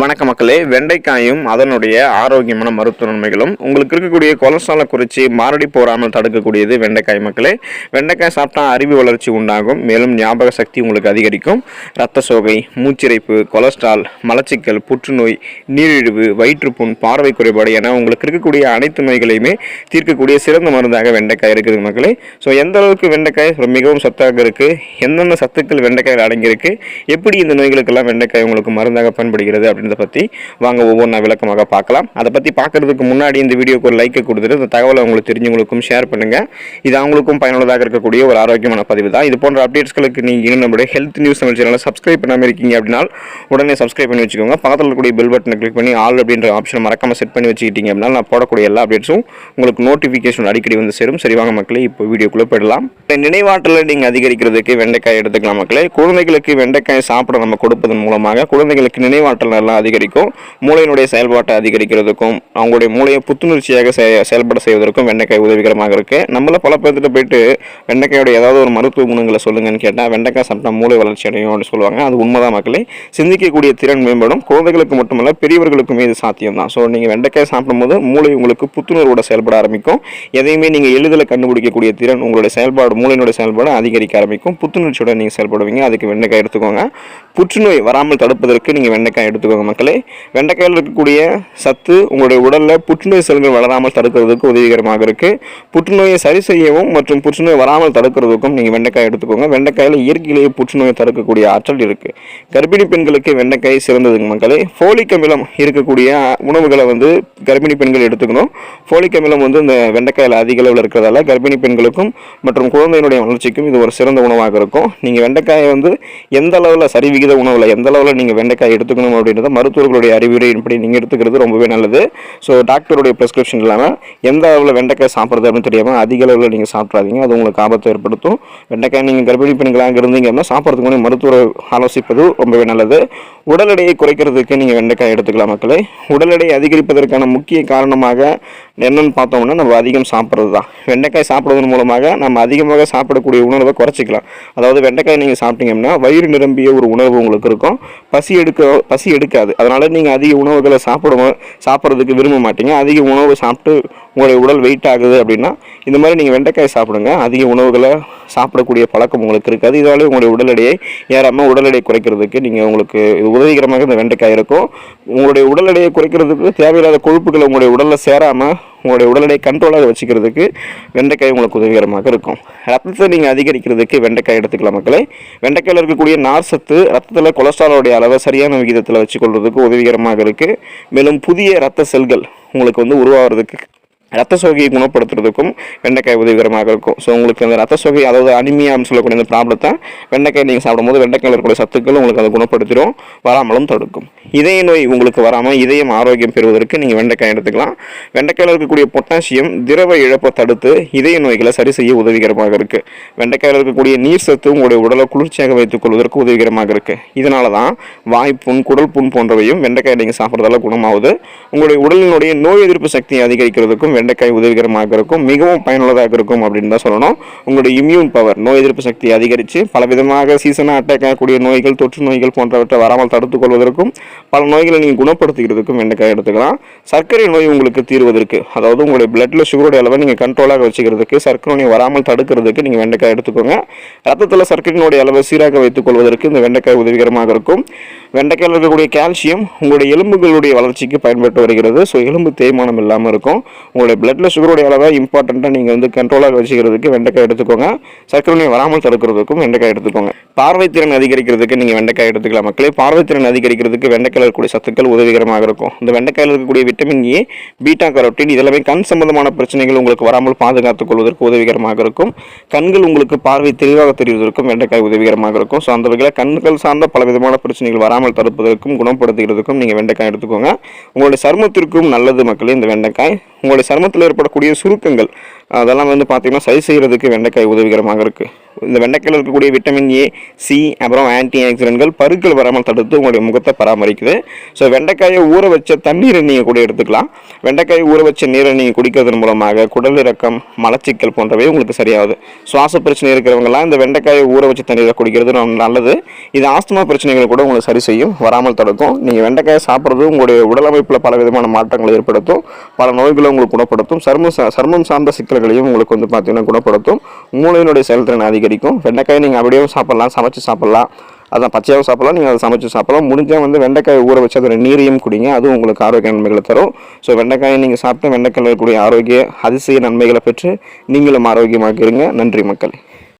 வணக்க மக்களே. வெண்டைக்காயும் அதனுடைய ஆரோக்கியமான மருத்துவ நன்மைகளும் உங்களுக்கு இருக்கக்கூடிய கொலஸ்ட்ராலை குறித்து மாரடி போகாமல் தடுக்கக்கூடியது வெண்டைக்காய் மக்களே. வெண்டைக்காய் சாப்பிட்டா அறிவு வளர்ச்சி உண்டாகும் மேலும் ஞாபக சக்தி உங்களுக்கு அதிகரிக்கும். இரத்த சோகை மூச்சிறைப்பு கொலஸ்ட்ரால் மலச்சிக்கல் புற்றுநோய் நீரிழிவு வயிற்றுப்புண் பார்வை குறைபாடு என உங்களுக்கு இருக்கக்கூடிய அனைத்து நோய்களையுமே தீர்க்கக்கூடிய சிறந்த மருந்தாக வெண்டைக்காய் இருக்குது மக்களே. ஸோ எந்த அளவுக்கு வெண்டைக்காய் மிகவும் சத்தாக இருக்குது எந்தெந்த சத்துக்கள் வெண்டைக்காயில் அடங்கியிருக்கு எப்படி இந்த நோய்களுக்கெல்லாம் வெண்டைக்காய் உங்களுக்கு மருந்தாக பயன்படுகிறது அப்படின்றத பற்றி வாங்க ஒவ்வொன்றா விளக்கமாக பார்க்கலாம். அதை பற்றி பார்க்கறதுக்கு முன்னாடி இந்த வீடியோக்கு ஒரு லைக்கை கொடுத்துட்டு இந்த தகவலை உங்களுக்கு தெரிஞ்சவங்களுக்கும் ஷேர் பண்ணுங்கள் இது அவங்களுக்கும் பயனுள்ளதாக இருக்கக்கூடிய ஒரு ஆரோக்கியமான பதிவு தான். இது போன்ற அப்டேட்ஸ்களுக்கு நீங்கள் இன்னும் நம்மளுடைய ஹெல்த் நியூஸ் தமிழ் சேனலை சப்ஸ்கிரைப் பண்ணாமல் இருக்கீங்க அப்படின்னா உடனே சப்ஸ்கிரைப் பண்ணி வச்சுக்கோங்க. பக்கத்தில் இருக்கக்கூடிய பெல் பட்டனை கிளிக் பண்ணி ஆல் அப்படின்ற ஆப்ஷனை மறக்காம செட் பண்ணி வச்சுக்கிட்டீங்க அப்படின்னா நான் போடக்கூடிய எல்லா அப்டேட்ஸும் உங்களுக்கு நோட்டிஃபிகேஷன் அடிக்கடி வந்து சேரும். சரி வாங்க மக்களே இப்போ வீடியோக்குள்ளே போயிடலாம். நினைவாற்றலை நீங்கள் அதிகரிக்கிறதுக்கு வெண்டைக்காய் எடுத்துக்கலாம் மக்களே. குழந்தைகளுக்கு வெண்டைக்காய் சாப்பிட நம்ம கொடுப்பதன் மூலமாக குழந்தைகளுக்கு நினைவாற்றல் நல்லா அதிகரிக்கும். மூளையினுடைய செயல்பாட்டை அதிகரிக்கிறதுக்கும் அவங்களுடைய மூளையை புத்துணர்ச்சியாக செய- செயல்பட செய்வதற்கும் வெண்டைக்காய் உதவிகரமாக இருக்குது நம்மள பல பேர்த்திட்ட போயிட்டு வெண்டைக்காயோட ஏதாவது ஒரு மருத்துவ குணங்களை சொல்லுங்கன்னு கேட்டால் வெண்டைக்காய் சாப்பிட்டா மூளை வளர்ச்சி அடையும் அப்படின்னு சொல்லுவாங்க. அது உண்மைதான் மக்களே. சிந்திக்கக்கூடிய திறன் மேம்படும். குழந்தைகளுக்கு மட்டுமல்ல பெரியவர்களுக்குமே இது சாத்தியம் தான் ஸோ நீங்கள் வெண்டைக்காய் சாப்பிடும்போது மூளை உங்களுக்கு புத்துணர்வோட செயல்பட ஆரம்பிக்கும். எதையுமே நீங்கள் எளிதில் கண்டுபிடிக்கக்கூடிய திறன் உங்களுடைய செயல்பாடு மூளையினுடைய செயல்பாடு அதிகரிக்க ஆரம்பிக்கும். புத்துணர்ச்சியோட நீங்கள் செயல்படுவீங்க. அதுக்கு வெண்டைக்காய் எடுத்துக்கோங்க. புற்றுநோய் வராமல் தடுப்பதற்கு நீங்கள் வெண்டைக்காய் எடுத்துக்கோங்க மக்களே வெண்டைக்காயில் இருக்கக்கூடிய சத்து உங்களுடைய உடலில் புற்றுநோய் செல்கள் வளராமல் தடுக்கிறதுக்கு உதவிகரமாக இருக்குது புற்றுநோயை சரி செய்யவும் மற்றும் புற்றுநோய் வராமல் தடுக்கிறதுக்கும் நீங்கள் வெண்டைக்காய் எடுத்துக்கோங்க. வெண்டைக்காயில் இயற்கையிலேயே புற்றுநோயை தடுக்கக்கூடிய ஆற்றல் இருக்குது கர்ப்பிணி பெண்களுக்கு வெண்டைக்காய் சிறந்ததுங்க மக்களே. ஃபோலிக் அமிலம் இருக்கக்கூடிய உணவுகளை வந்து கர்ப்பிணி பெண்கள் எடுத்துக்கணும். ஃபோலிக் அமிலம் வந்து இந்த வெண்டைக்காயில் அதிக அளவில் இருக்கிறதால கர்ப்பிணி பெண்களுக்கும் மற்றும் குழந்தையினுடைய வளர்ச்சிக்கும் இது ஒரு சிறந்த உணவாக இருக்கும். நீங்கள் வெண்டைக்காயை வந்து எந்த அளவில் சரி விகித உணவில் எந்த அளவில் நீங்கள் வெண்டைக்காய் எடுத்துக்கணும் அப்படின்றத மருத்துவர்களுடைய அறிவுரையின்படி நீங்கள் எடுத்துக்கிறது ரொம்பவே நல்லது. ஸோ டாக்டருடைய ப்ரெஸ்கிரிப்ஷன் இல்லாமல் எந்த அளவில் வெண்டைக்காய் சாப்பிட்றது அப்படின்னு தெரியாமல் அதிக அளவில் நீங்கள் சாப்பிட்றாதீங்க அது உங்களுக்கு ஆபத்தை ஏற்படுத்தும். வெண்டைக்காய் நீங்கள் கர்ப்பிணி பெண்களாக இருந்தீங்க அப்படின்னா சாப்பிட்றதுக்கு முன்னாடி மருத்துவரை ஆலோசிப்பது ரொம்பவே நல்லது. உடல் எடையை குறைக்கிறதுக்கு நீங்கள் வெண்டைக்காய் எடுத்துக்கலாம் மக்களே. உடல் எடையை அதிகரிப்பதற்கான முக்கிய காரணமாக என்னென்னு பார்த்தோம்னா நம்ம அதிகம் சாப்பிட்றது தான். வெண்டைக்காய் சாப்பிடுவதன் மூலமாக நம்ம அதிகமாக சாப்பிடக்கூடிய உணர்வை குறைச்சிக்கலாம். அதாவது வெண்டைக்காய் நீங்கள் சாப்பிட்டீங்கன்னா வயிறு நிரம்பிய ஒரு உணர்வு உங்களுக்கு இருக்கும். பசி எடுக்க பசி எடுக்காது. அதனால நீங்கள் அதிக உணவுகளை சாப்பிட சாப்பிட்றதுக்கு விரும்ப மாட்டீங்க. அதிக உணவு சாப்பிட்டு உங்களுடைய உடல் வெயிட் ஆகுது அப்படின்னா இந்த மாதிரி நீங்கள் வெண்டைக்காய் சாப்பிடுங்க. அதிக உணவுகளை சாப்பிடக்கூடிய பழக்கம் உங்களுக்கு இருக்காது. இதனால உங்களுடைய உடல் எடையை ஏறாமல் உடல் எடையை குறைக்கிறதுக்கு நீங்கள் உங்களுக்கு இது உதவிகரமாக இந்த வெண்டைக்காய் இருக்கும். உங்களுடைய உடல் எடையை குறைக்கிறதுக்கு தேவையில்லாத கொழுப்புகளை உங்களுடைய உடலில் சேராமல் உங்களுடைய உடல் கண்ட்ரோலாக வச்சுக்கிறதுக்கு வெண்டைக்காய் உங்களுக்கு உதவிகரமாக இருக்கும். ரத்தத்தை நீங்கள் அதிகரிக்கிறதுக்கு வெண்டைக்காய் எடுத்துக்கலாம் மக்களே. வெண்டைக்காயில் இருக்கக்கூடிய நார் சத்து ரத்தத்தில் கொலஸ்ட்ராலோடைய அளவை சரியான விகிதத்தில் வச்சுக்கொள்றதுக்கு உதவிகரமாக இருக்குது மேலும் புதிய ரத்த செல்கள் உங்களுக்கு வந்து உருவாகிறதுக்கு ரத்த சோகையை குணப்படுத்துறதுக்கும் வெண்டைக்காய் உதவிகரமாக இருக்கும். ஸோ உங்களுக்கு அந்த ரத்த சோகை அதாவது அனிமியான்னு சொல்லக்கூடிய அந்த ப்ராப்ளத்தை வெண்டைக்காய் நீங்கள் சாப்பிடும்போது வெண்டைக்காயில் இருக்கக்கூடிய சத்துக்கள் உங்களுக்கு அதை குணப்படுத்திடும் வராமலும் தடுக்கும். இதய நோய் உங்களுக்கு வராமல் இதயம் ஆரோக்கியம் பெறுவதற்கு நீங்கள் வெண்டைக்காய் எடுத்துக்கலாம். வெண்டைக்காயில் இருக்கக்கூடிய பொட்டாசியம் திரவ இழப்பை தடுத்து இதய நோய்களை சரி செய்ய உதவிகரமாக இருக்குது வெண்டைக்காயில் இருக்கக்கூடிய நீர் சத்து உங்களுடைய உடலை குளிர்ச்சியாக வைத்துக் கொள்வதற்கு உதவிகரமாக இருக்குது இதனால தான் வாய்ப்புண் குடல் புண் போன்றவையும் வெண்டைக்காய் நீங்கள் சாப்பிட்றதால குணமாகுது. உங்களுடைய உடலினுடைய நோய் எதிர்ப்பு சக்தியை அதிகரிக்கிறதுக்கும் வெண்டைக்காய் உதவிகரமாக இருக்கும் மிகவும் பயனுள்ளதாக இருக்கும் அப்படின்னு தான் சொல்லணும். உங்களுடைய இம்யூன் பவர் நோய் எதிர்ப்பு சக்தி அதிகரித்து பலவிதமாக சீசனாக அட்டாக் ஆகக்கூடிய நோய்கள் தொற்று நோய்கள் போன்றவற்றை வராமல் தடுத்துக் கொள்வதற்கும் பல நோய்களை நீங்கள் குணப்படுத்துகிறதுக்கும் வெண்டைக்காய் எடுத்துக்கலாம். சர்க்கரை நோய் உங்களுக்கு தீர்வதற்கு அதாவது உங்களுடைய பிளட்டில் சுகருடைய அளவை நீங்கள் கண்ட்ரோலாக வச்சுக்கிறதுக்கு சர்க்கரை நோய் வராமல் தடுக்கிறதுக்கு நீங்கள் வெண்டைக்காய் எடுத்துக்கோங்க. ரத்தத்தில் சர்க்கரையினுடைய அளவை சீராக வைத்துக் கொள்வதற்கு இந்த வெண்டைக்காய் உதவிகரமாக இருக்கும். வெண்டைக்காயில் இருக்கக்கூடிய கால்சியம் உங்களுடைய எலும்புகளுடைய வளர்ச்சிக்கு பயன்பட்டு வருகிறது. ஸோ எலும்பு தேய்மானம் இல்லாமல் இருக்கும். உங்களுடைய பிளட்டில் சுகருடைய அளவை இம்பார்ட்டண்ட்டாக நீங்கள் வந்து கண்ட்ரோலாக வச்சுக்கிறதுக்கு வெண்டைக்காய் எடுத்துக்கோங்க. சர்க்கரை நோய் வராமல் தடுக்கிறதுக்கும் வெண்டைக்காய் எடுத்துக்கோங்க. பார்வைத்திறன் அதிகரிக்கிறதுக்கு நீங்கள் வெண்டைக்காய் எடுத்துக்கலாம் மக்களே. பார்வைத்திறன் அதிகரிக்கிறதுக்கு வெண்டைக்காயில் இருக்கக்கூடிய சத்துக்கள் உதவிகரமாக இருக்கும். இந்த வெண்டைக்காயில் இருக்கக்கூடிய விட்டமின் ஏ பீட்டா கரோட்டின் இதெல்லாமே கண் சம்பந்தமான பிரச்சனைகள் உங்களுக்கு வராமல் பாதுகாத்துக் கொள்வதற்கு உதவிகரமாக இருக்கும். கண்கள் உங்களுக்கு பார்வை தெளிவாக தெரிவதற்கும் வெண்டைக்காய் உதவிகரமாக இருக்கும். ஸோ அந்த வகையில் கண்கள் சார்ந்த பல விதமான பிரச்சனைகள் வராமல் தடுப்பதற்கும் குணப்படுத்துகிறதுக்கும் நீங்கள் வெண்டைக்காய் எடுத்துக்கோங்க. உங்களுடைய சருமத்திற்கும் நல்லது மக்களே இந்த வெண்டைக்காய். உங்களுடைய சருமத்தில் ஏற்படக்கூடிய சுருக்கங்கள். அதெல்லாம் வந்து பார்த்திங்கன்னா சரி செய்கிறதுக்கு வெண்டைக்காய் உதவிகரமாக இருக்குது இந்த வெண்டைக்காயில் இருக்கக்கூடிய விட்டமின் ஏ சி அப்புறம் ஆன்டி ஆக்சிடென்ட்கள் பருக்கள் வராமல் தடுத்து உங்களுடைய முகத்தை பராமரிக்குது. ஸோ வெண்டைக்காயை ஊற வச்ச தண்ணீரை நீங்கள் கூட எடுத்துக்கலாம். வெண்டைக்காயை ஊற வச்ச நீரை நீங்கள் குடிக்கிறதன் மூலமாக குடல் இறக்கம் மலச்சிக்கல் போன்றவை உங்களுக்கு சரியாகுது. சுவாச பிரச்சனை இருக்கிறவங்கலாம் இந்த வெண்டைக்காயை ஊற வச்ச தண்ணீரை குடிக்கிறது நல்லது. இது ஆஸ்துமா பிரச்சனைகள் கூட உங்களுக்கு சரி செய்யும் வராமல் தடுக்கும். நீங்கள் வெண்டைக்காயை சாப்பிட்றது உங்களுடைய உடலமைப்பில் பல விதமான மாற்றங்களை ஏற்படுத்தும் பல நோய்களை உங்களுக்கு குணப்படுத்தும். சர்மம் சர்மம் சார்ந்த சிக்கல் சிக்கல்களையும் உங்களுக்கு வந்து பார்த்தீங்கன்னா குணப்படுத்தும். மூளையினுடைய செயல்திறன் அதிகரிக்கும். வெண்டைக்காய் நீங்கள் அப்படியே சாப்பிட்லாம் சமைச்சு சாப்பிட்லாம். அதான் பச்சையாகவும் சாப்பிடலாம் நீங்கள் அதை சமைச்சு சாப்பிடலாம். முடிஞ்சால் வந்து வெண்டைக்காய் ஊற வச்சு அதோட நீரையும் குடிங்க. அதுவும் உங்களுக்கு ஆரோக்கிய நன்மைகளை தரும். ஸோ வெண்டைக்காயை நீங்கள் சாப்பிட்டு வெண்டைக்காயில் இருக்கக்கூடிய ஆரோக்கிய அதிசய நன்மைகளை பெற்று நீங்களும் ஆரோக்கியமாக இருங்க. நன்றி மக்களே.